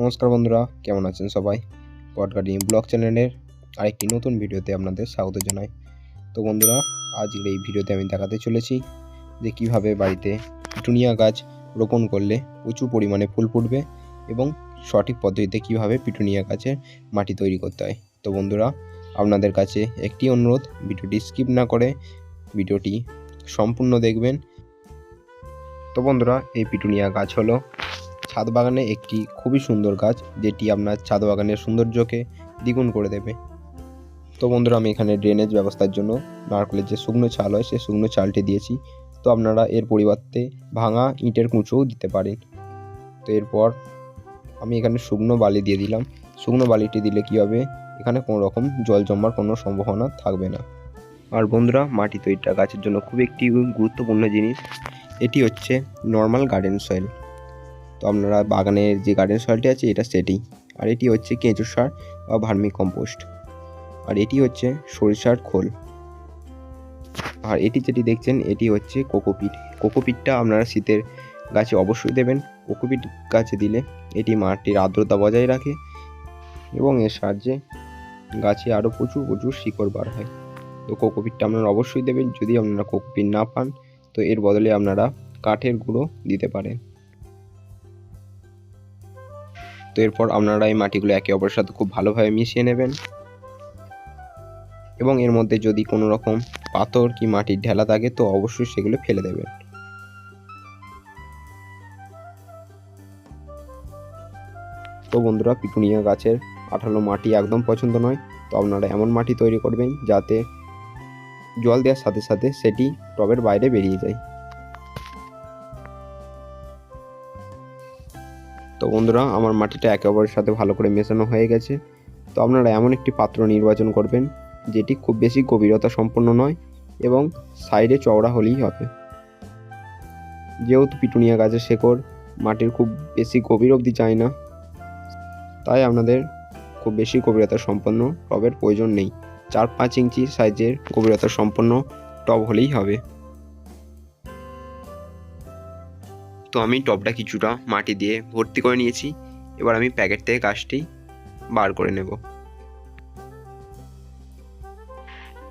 নমস্কার বন্ধুরা, কেমন আছেন সবাই? গার্ডেনিং ব্লগ চ্যানেলের আরেকটি নতুন ভিডিওতে আপনাদের স্বাগত জানাই। তো বন্ধুরা, আজকের এই ভিডিওতে আমি দেখাতে চলেছি যে কীভাবে বাড়িতে পিটুনিয়া গাছ রোপণ করলে প্রচুর পরিমাণে ফুল ফুটবে এবং সঠিক পদ্ধতিতে কীভাবে পিটুনিয়া গাছের মাটি তৈরি করতে হয়। তো বন্ধুরা, আপনাদের কাছে একটি অনুরোধ, ভিডিওটি স্কিপ না করে ভিডিওটি সম্পূর্ণ দেখবেন। তো বন্ধুরা, এই পিটুনিয়া গাছ হলো ছাদ বাগানে একটি খুবই সুন্দর গাছ, যেটি আপনার ছাদ বাগানের সৌন্দর্যকে দ্বিগুণ করে দেবে। তো বন্ধুরা, আমি এখানে ড্রেনেজ ব্যবস্থার জন্য নারকেলের যে শুকনো চাল হয়, সেই শুকনো চালটি দিয়েছি। তো আপনারা এর পরিবর্তে ভাঙা ইটের কুঁচোও দিতে পারেন। তো এরপর আমি এখানে শুকনো বালি দিয়ে দিলাম। শুকনো বালিটি দিলে কী হবে? এখানে কোনো রকম জল জমার কোনো সম্ভাবনা থাকবে না। আর বন্ধুরা, মাটি তৈরিটা গাছের জন্য খুব একটি গুরুত্বপূর্ণ জিনিস। এটি হচ্ছে নর্মাল গার্ডেন সয়েল তো আপনারা বাগানের যে গার্ডেন সয়েলটি আছে, এটা সেটি আর এটি হচ্ছে কেঁচো সার বা ভার্মি কম্পোস্ট আর এটি হচ্ছে সরিষার খোল। আর এটি যেটি দেখছেন, এটি হচ্ছে কোকোপিট। কোকোপিটটা আপনারা শীতের গাছে অবশ্যই দেবেন। কোকোপিট গাছে দিলে এটি মাটির আর্দ্রতা বজায় রাখে এবং এর সাহায্যে গাছে আরও প্রচুর প্রচুর শিকড় বার হয়। তো কোকোপিটটা আপনারা অবশ্যই দেবেন। যদি আপনারা কোকোপিট না পান, তো এর বদলে আপনারা কাঠের গুঁড়ো দিতে পারেন। তো এরপর আপনারা এই মাটিগুলো একে অপরের সাথে খুব ভালোভাবে মিশিয়ে নেবেন। এবং এর মধ্যে যদি কোনো রকম পাথর কি মাটির ঢেলা থাকে, তো অবশ্যই সেগুলো ফেলে দেবেন। তো বন্ধুরা, পিটুনিয়া গাছের আঠালো মাটি একদম পছন্দ নয়, তো আপনারা এমন মাটি তৈরি করবেন যাতে জল দেওয়ার সাথে সাথে সেটি টবের বাইরে বেরিয়ে যায়। তো বন্ধুরা, আমার মাটিটা একে অপরের সাথে ভালো করে মেশানো হয়ে গেছে। তো আপনারা এমন একটি পাত্র নির্বাচন করবেন, যেটি খুব বেশি গভীরতা সম্পন্ন নয় এবং সাইডে চওড়া হলেই হবে। যেহেতু পিটুনিয়া গাছের শেকড়, মাটির খুব বেশি গভীর অবধি যায় না। তাই আপনাদের খুব বেশি গভীরতা সম্পন্ন টবের প্রয়োজন নেই। চার পাঁচ ইঞ্চি সাইজের গভীরতা সম্পন্ন টব হলেই হবে। তো আমি টবটা কিছুটা মাটি দিয়ে ভর্তি করে নিয়েছি। এবার আমি প্যাকেট থেকে গাছটি বার করে নেব।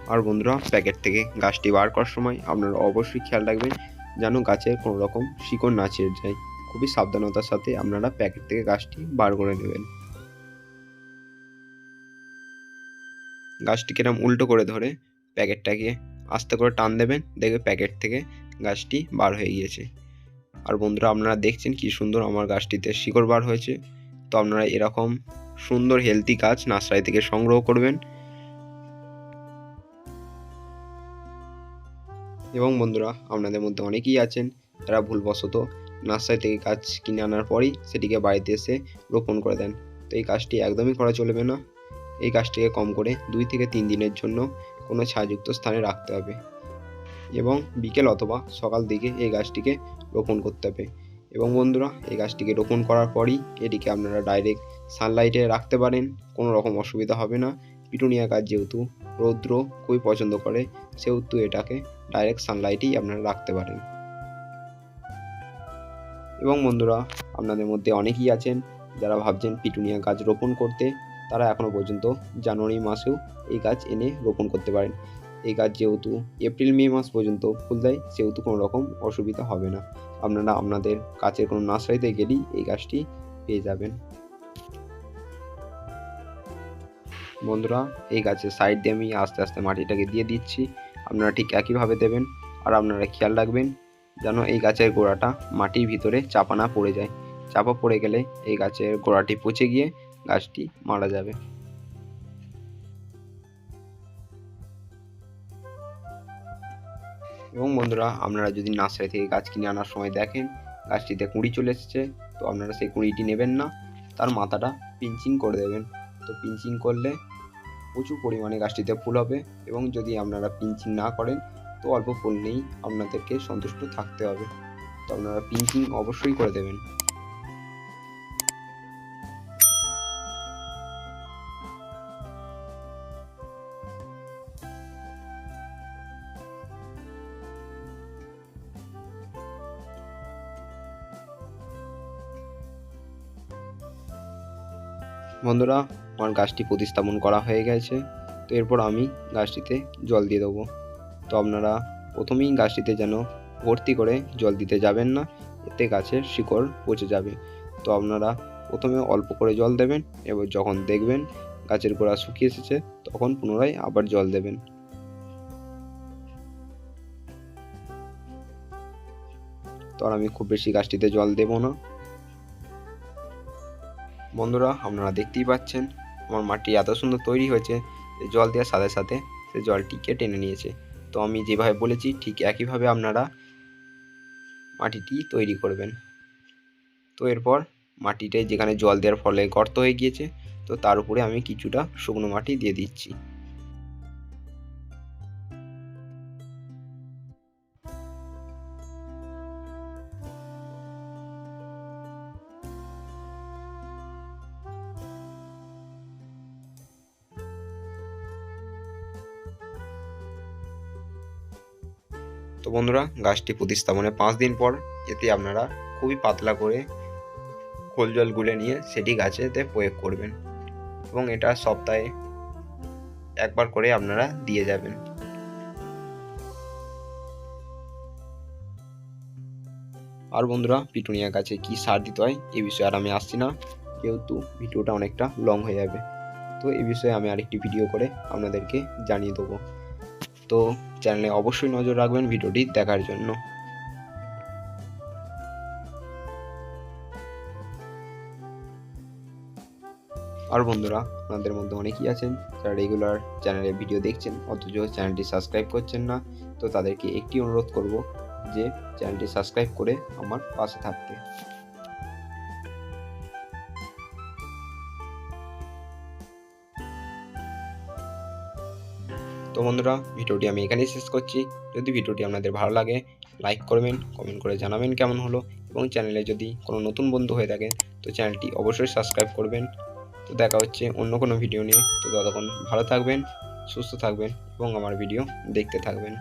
আর বন্ধুরা, প্যাকেট থেকে গাছটি বার করার সময় আপনারা অবশ্যই খেয়াল রাখবেন যেন গাছের কোনো রকম শিকড় না ছেড়ে যায়। খুবই সাবধানতার সাথে আপনারা প্যাকেট থেকে গাছটি বার করে নেবেন। গাছটিকে এরম উল্টো করে ধরে প্যাকেটটাকে আস্তে করে টান দেবেন। দেখবে প্যাকেট থেকে গাছটি বার হয়ে গিয়েছে। আর বন্ধুরা আপনারা দেখছেন কি সুন্দর আমার গাছটিতে শিকড় বার হয়েছে। তো আপনারা এরকম সুন্দর হেলদি গাছ নার্সারি থেকে সংগ্রহ করবেন। এবং বন্ধুরা আপনাদের মধ্যে অনেকেই আছেন যারা ভুলবশত নার্সারি থেকে গাছ কিনে আনার পরই সেটিকে বাড়িতে এসে রোপণ করে দেন। তো এই কাজটি একদমই করা চলবে না। এই গাছটিকে কম করে দুই থেকে তিন দিনের জন্য কোনো ছায়াযুক্ত স্থানে রাখতে হবে। এবং বিকেল অথবা সকাল দিকে এই গাছটিকে রোপণ করতে হবে। এবং বন্ধুরা, এই গাছটিকে রোপণ করার পরই এটিকে আপনারা ডাইরেক্ট সানলাইটে রাখতে পারেন, কোনো রকম অসুবিধা হবে না। পিটুনিয়া গাছ যেহেতু রৌদ্র খুবই পছন্দ করে, সেহেতু এটাকে ডাইরেক্ট সানলাইটেই আপনারা রাখতে পারেন। এবং বন্ধুরা, আপনাদের মধ্যে অনেকেই আছেন যারা ভাবছেন পিটুনিয়া গাছ রোপণ করতে, তারা এখনও পর্যন্ত জানুয়ারি মাসেও এই গাছ এনে রোপণ করতে পারেন। এই গাছ যেহেতু এপ্রিল, মে মাস পর্যন্ত ফুল দেয়, সেহেতু কোনো রকম অসুবিধা হবে না। আপনারা আপনাদের কাছের কোনো নার্সারিতে গেলেই এই গাছটি পেয়ে যাবেন। বন্ধুরা, এই গাছের সাইড দিয়ে আমি আস্তে আস্তে মাটিটাকে দিয়ে দিচ্ছি। আপনারা ঠিক একইভাবে দেবেন আর আপনারা খেয়াল রাখবেন যেন এই গাছের গোড়াটা মাটির ভিতরে চাপা না পড়ে যায়। চাপা পড়ে গেলে এই গাছের গোড়াটি পচে গিয়ে গাছটি মারা যাবে। এবং বন্ধুরা, আপনারা যদি নার্সারি থেকে গাছ কিনে আনার সময় দেখেন, গাছটিতে কুঁড়ি চলে এসেছে, তো আপনারা সেই কুঁড়িটি নেবেন না, তার মাথাটা পিঞ্চিং করে দেবেন। তো পিঞ্চিং করলে প্রচুর পরিমাণে গাছটিতে ফুল হবে এবং যদি আপনারা পিঞ্চিং না করেন, তো অল্প ফুল নেই আপনাদেরকে সন্তুষ্ট থাকতে হবে। তো আপনারা পিঞ্চিং অবশ্যই করে দেবেন। বন্ধুরা, আমার গাছটি প্রতিস্থাপন করা হয়ে গেছে। তো এরপর আমি গাছটিতে জল দিয়ে দেবো। তো আপনারা প্রথমেই গাছটিতে যেন ভর্তি করে জল দিতে যাবেন না, এতে গাছের শিকড় পচে যাবে। তো আপনারা প্রথমে অল্প করে জল দেবেন, এবার যখন দেখবেন গাছের গোড়া শুকিয়ে এসেছে, তখন পুনরায় আবার জল দেবেন। তো আর আমি খুব বেশি গাছটিতে জল দেব না। বন্ধুরা, আপনারা দেখতেই পাচ্ছেন, আমার মাটি এত সুন্দর তৈরি হয়েছে যে জল দেওয়ার সাথে সাথে সে জলটিকে টেনে নিয়েছে। তো আমি যেভাবে বলেছি, ঠিক একইভাবে আপনারা মাটিটি তৈরি করবেন। তো এরপর মাটিতে যেখানে জল দেওয়ার ফলে গর্ত হয়ে গিয়েছে, তো তার উপরে আমি কিছুটা শুকনো মাটি দিয়ে দিচ্ছি। তো বন্ধুরা, গাছটি প্রতিস্থাপনের পাঁচ দিন পর এতে আপনারা খুবই পাতলা করে খোল জল গুলে নিয়ে সেটি গাছেতে প্রয়োগ করবেন এবং এটা সপ্তাহে একবার করে আপনারা দিয়ে যাবেন। আর বন্ধুরা, পিটুনিয়া গাছে কি সার দিতে হয় এ বিষয়ে আর আমি আসছি না, যেহেতু ভিডিওটা অনেকটা লং হয়ে যাবে। তো এ বিষয়ে আমি আরেকটি ভিডিও করে আপনাদেরকে জানিয়ে দেবো। তো চ্যানেলে অবশ্যই নজর রাখবেন ভিডিওটি দেখার জন্য। আর বন্ধুরা, আপনাদের মধ্যে অনেকেই আছেন যারা রেগুলার চ্যানেলে ভিডিও দেখছেন, অথচ চ্যানেলটি সাবস্ক্রাইব করছেন না। তো তাদেরকে একটি অনুরোধ করব যে চ্যানেলটি সাবস্ক্রাইব করে আমার পাশে থাকতে। তো বন্ধুরা, ভিডিওটি আমি এখানেই শেষ করছি। যদি ভিডিওটি আপনাদের ভালো লাগে, লাইক করবেন, কমেন্ট করে জানাবেন কেমন হলো এবং চ্যানেলে যদি কোনো নতুন বন্ধু হয়ে থাকে, তো চ্যানেলটি অবশ্যই সাবস্ক্রাইব করবেন। তো দেখা হচ্ছে অন্য কোনো ভিডিও নিয়ে। তো ততক্ষণ ভালো থাকবেন, সুস্থ থাকবেন এবং আমার ভিডিও দেখতে থাকবেন।